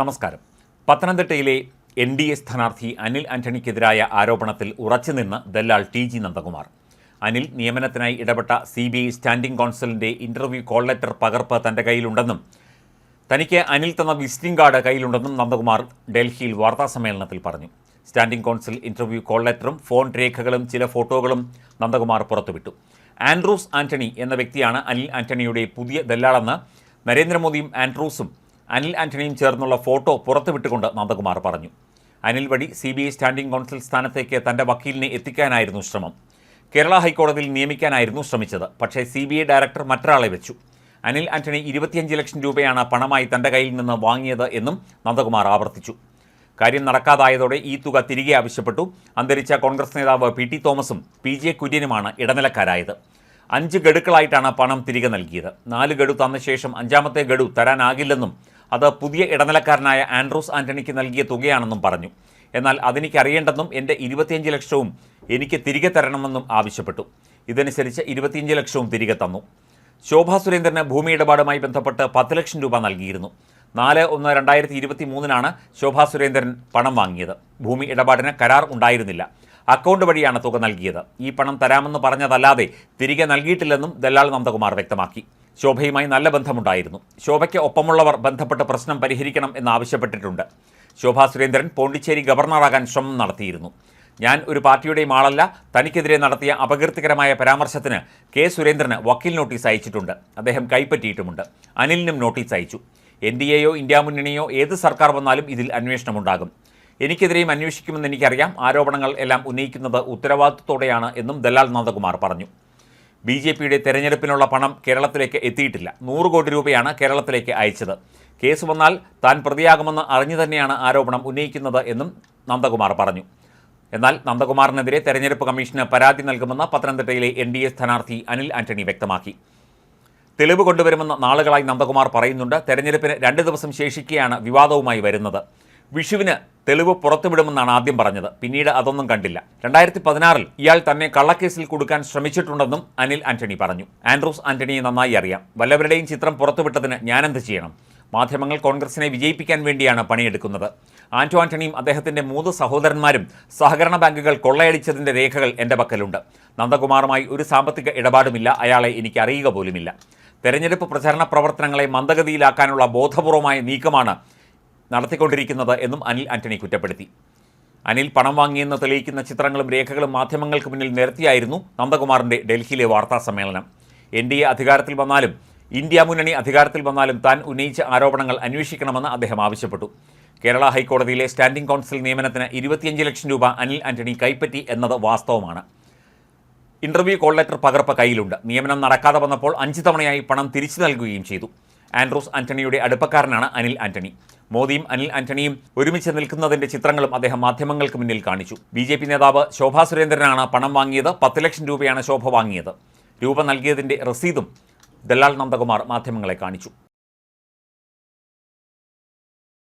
നമസ്കാരം. പത്തനംതിട്ടയിലെ N D A സ്ഥാനാർത്ഥി അനിൽ ആന്റണിക്കെതിരായ ആരോപണത്തിൽ ഉറച്ചുനിന്ന് ദല്ലാൾ ടി ജി നന്ദകുമാർ. അനിൽ നിയമനത്തിനായി ഇടപെട്ട സി ബി ഐ സ്റ്റാൻഡിംഗ് കൗൺസിലിന്റെ ഇന്റർവ്യൂ കോൾ ലെറ്റർ പകർപ്പ് തന്റെ കയ്യിലുണ്ടെന്നും തനിക്ക് അനിൽ തന്ന വിസിറ്റിംഗ് കാർഡ് കയ്യിലുണ്ടെന്നും നന്ദകുമാർ ഡൽഹിയിൽ വാർത്താസമ്മേളനത്തിൽ പറഞ്ഞു. സ്റ്റാൻഡിംഗ് കൗൺസിൽ ഇന്റർവ്യൂ കോൾ ലെറ്ററും ഫോൺ രേഖകളും ചില ഫോട്ടോകളും നന്ദകുമാർ പുറത്തുവിട്ടു. ആൻഡ്രൂസ് ആന്റണി എന്ന വ്യക്തിയാണ് അനിൽ ആന്റണിയുടെ പുതിയ ദല്ലാളെന്ന് നരേന്ദ്രമോദിയും ആൻഡ്രൂസും അനിൽ ആന്റണിയും ചേർന്നുള്ള ഫോട്ടോ പുറത്തുവിട്ടുകൊണ്ട് നന്ദകുമാർ പറഞ്ഞു. അനിൽ വഴി C B I standing council സ്ഥാനത്തേക്ക് തന്റെ വക്കീലിനെ എത്തിക്കാനായിരുന്നു ശ്രമം. കേരള ഹൈക്കോടതിയിൽ നിയമിക്കാനായിരുന്നു ശ്രമിച്ചത്. പക്ഷേ സി ബി ഐ ഡയറക്ടർ മറ്റൊരാളെ വെച്ചു. അനിൽ ആന്റണി ഇരുപത്തിയഞ്ച് ലക്ഷം രൂപയാണ് പണമായി തന്റെ കയ്യിൽ നിന്ന് വാങ്ങിയത് എന്നും നന്ദകുമാർ ആവർത്തിച്ചു. കാര്യം നടക്കാതായതോടെ ഈ തുക തിരികെ ആവശ്യപ്പെട്ടു. അന്തരിച്ച കോൺഗ്രസ് നേതാവ് പി ടി തോമസും പി ജെ കുര്യനുമാണ് ഇടനിലക്കാരായത്. അഞ്ച് ഗഡുക്കളായിട്ടാണ് പണം തിരികെ നൽകിയത്. നാല് ഗഡു തന്ന ശേഷം അഞ്ചാമത്തെ ഗഡു തരാനാകില്ലെന്നും അത് പുതിയ ഇടനിലക്കാരനായ ആൻഡ്രൂസ് ആന്റണിക്ക് നൽകിയ തുകയാണെന്നും പറഞ്ഞു. എന്നാൽ അതെനിക്ക് അറിയേണ്ടെന്നും എന്റെ ഇരുപത്തിയഞ്ച് ലക്ഷവും എനിക്ക് തിരികെ തരണമെന്നും ആവശ്യപ്പെട്ടു. ഇതനുസരിച്ച് ഇരുപത്തിയഞ്ച് ലക്ഷവും തിരികെ തന്നു. ശോഭാ സുരേന്ദ്രന് ഭൂമി ഇടപാടുമായി ബന്ധപ്പെട്ട് പത്ത് ലക്ഷം രൂപ നൽകിയിരുന്നു. നാല് ഒന്ന് രണ്ടായിരത്തി ഇരുപത്തി മൂന്നിനാണ് ശോഭാ സുരേന്ദ്രൻ പണം വാങ്ങിയത്. ഭൂമി ഇടപാടിന് കരാർ ഉണ്ടായിരുന്നില്ല. അക്കൗണ്ട് വഴിയാണ് തുക നൽകിയത്. ഈ പണം തരാമെന്ന് പറഞ്ഞതല്ലാതെ തിരികെ നൽകിയിട്ടില്ലെന്നും ദല്ലാൽ നന്ദകുമാർ വ്യക്തമാക്കി. ശോഭയുമായി നല്ല ബന്ധമുണ്ടായിരുന്നു. ശോഭയ്ക്ക് ഒപ്പമുള്ളവർ ബന്ധപ്പെട്ട് പ്രശ്നം പരിഹരിക്കണം എന്നാവശ്യപ്പെട്ടിട്ടുണ്ട് ശോഭാ സുരേന്ദ്രൻ പോണ്ടിച്ചേരി ഗവർണറാകാൻ ശ്രമം നടത്തിയിരുന്നു. ഞാൻ ഒരു പാർട്ടിയുടെയും ആളല്ല തനിക്കെതിരെ നടത്തിയ അപകീർത്തികരമായ പരാമർശത്തിന് കെ സുരേന്ദ്രന് വക്കീൽ നോട്ടീസ് അയച്ചിട്ടുണ്ട്. അദ്ദേഹം കൈപ്പറ്റിയിട്ടുമുണ്ട്. അനിലിനും നോട്ടീസ് അയച്ചു. എൻ ഡി എയോ ഇന്ത്യ മുന്നണിയോ ഏത് സർക്കാർ വന്നാലും ഇതിൽ അന്വേഷണമുണ്ടാകും. എനിക്കെതിരെയും അന്വേഷിക്കുമെന്ന് എനിക്കറിയാം. ആരോപണങ്ങൾ എല്ലാം ഉന്നയിക്കുന്നത് ഉത്തരവാദിത്വത്തോടെയാണ് എന്നും ദലാൽ നന്ദകുമാർ പറഞ്ഞു. ബി ജെ പിയുടെ തെരഞ്ഞെടുപ്പിനുള്ള പണം കേരളത്തിലേക്ക് എത്തിയിട്ടില്ല. നൂറ് കോടി രൂപയാണ് കേരളത്തിലേക്ക് അയച്ചത്. കേസ് വന്നാൽ താൻ പ്രതിയാകുമെന്ന് അറിഞ്ഞു തന്നെയാണ് ആരോപണം ഉന്നയിക്കുന്നത് എന്നും നന്ദകുമാർ പറഞ്ഞു. എന്നാൽ നന്ദകുമാറിനെതിരെ തെരഞ്ഞെടുപ്പ് കമ്മീഷന് പരാതി നൽകുമെന്ന് പത്തനംതിട്ടയിലെ എൻ ഡി എ സ്ഥാനാർത്ഥി അനിൽ ആന്റണി വ്യക്തമാക്കി. തെളിവ് കൊണ്ടുവരുമെന്ന് നാളുകളായി നന്ദകുമാർ പറയുന്നുണ്ട്. തെരഞ്ഞെടുപ്പിന് രണ്ട് ദിവസം ശേഷിക്കെയാണ് വിവാദവുമായി വരുന്നത്. വിഷുവിന് തെളിവ് പുറത്തുവിടുമെന്നാണ് ആദ്യം പറഞ്ഞത്. പിന്നീട് അതൊന്നും കണ്ടില്ല. രണ്ടായിരത്തി പതിനാറിൽ ഇയാൾ തന്നെ കള്ളക്കേസിൽ കൊടുക്കാൻ ശ്രമിച്ചിട്ടുണ്ടെന്നും അനിൽ ആന്റണി പറഞ്ഞു. ആൻഡ്രൂസ് ആന്റണിയെ നന്നായി അറിയാം. വല്ലവരുടെയും ചിത്രം പുറത്തുവിട്ടതിന് ഞാനെന്ത് ചെയ്യണം? മാധ്യമങ്ങൾ കോൺഗ്രസിനെ വിജയിപ്പിക്കാൻ വേണ്ടിയാണ് പണിയെടുക്കുന്നത്. ആന്റോ ആന്റണിയും അദ്ദേഹത്തിന്റെ മൂന്ന് സഹോദരന്മാരും സഹകരണ ബാങ്കുകൾ കൊള്ളയടിച്ചതിന്റെ രേഖകൾ എന്റെ പക്കലുണ്ട്. നന്ദകുമാറുമായി ഒരു സാമ്പത്തിക ഇടപാടുമില്ല. അയാളെ എനിക്ക് അറിയുക പോലുമില്ല. തെരഞ്ഞെടുപ്പ് പ്രചരണ പ്രവർത്തനങ്ങളെ മന്ദഗതിയിലാക്കാനുള്ള ബോധപൂർവമായ നീക്കമാണ് നടത്തിക്കൊണ്ടിരിക്കുന്നത് എന്നും അനിൽ ആന്റണി കുറ്റപ്പെടുത്തി. അനിൽ പണം വാങ്ങിയെന്ന് തെളിയിക്കുന്ന ചിത്രങ്ങളും രേഖകളും മാധ്യമങ്ങൾക്ക് മുന്നിൽ നിരത്തിയായിരുന്നു നന്ദകുമാറിന്റെ ഡൽഹിയിലെ വാർത്താ സമ്മേളനം. എൻ ഡി എ അധികാരത്തിൽ വന്നാലും ഇന്ത്യ മുന്നണി അധികാരത്തിൽ വന്നാലും താൻ ഉന്നയിച്ച ആരോപണങ്ങൾ അന്വേഷിക്കണമെന്ന് അദ്ദേഹം ആവശ്യപ്പെട്ടു. കേരള ഹൈക്കോടതിയിലെ സ്റ്റാൻഡിംഗ് കൗൺസിൽ നിയമനത്തിന് ഇരുപത്തിയഞ്ച് ലക്ഷം രൂപ അനിൽ ആന്റണി കൈപ്പറ്റി എന്നത് വാസ്തവമാണ്. ഇന്റർവ്യൂ കോൾ ലെറ്റർ പകർപ്പ് കയ്യിലുണ്ട്. നിയമനം നടക്കാതെ വന്നപ്പോൾ അഞ്ച് തവണയായി പണം തിരിച്ചു നൽകുകയും ചെയ്തു. ആൻഡ്രൂസ് ആന്റണിയുടെ അടുപ്പക്കാരനാണ് അനിൽ ആന്റണി. മോദിയും അനിൽ ആന്റണിയും ഒരുമിച്ച് നിൽക്കുന്നതിന്റെ ചിത്രങ്ങളും അദ്ദേഹം മാധ്യമങ്ങൾക്ക് മുന്നിൽ കാണിച്ചു. ബി ജെ പി നേതാവ് ശോഭാ സുരേന്ദ്രനാണ് പണം വാങ്ങിയത്. പത്ത് ലക്ഷം രൂപയാണ് ശോഭ വാങ്ങിയത്. രൂപ നൽകിയതിന്റെ രസീതും ദല്ലാൽ നന്ദകുമാർ മാധ്യമങ്ങളെ കാണിച്ചു.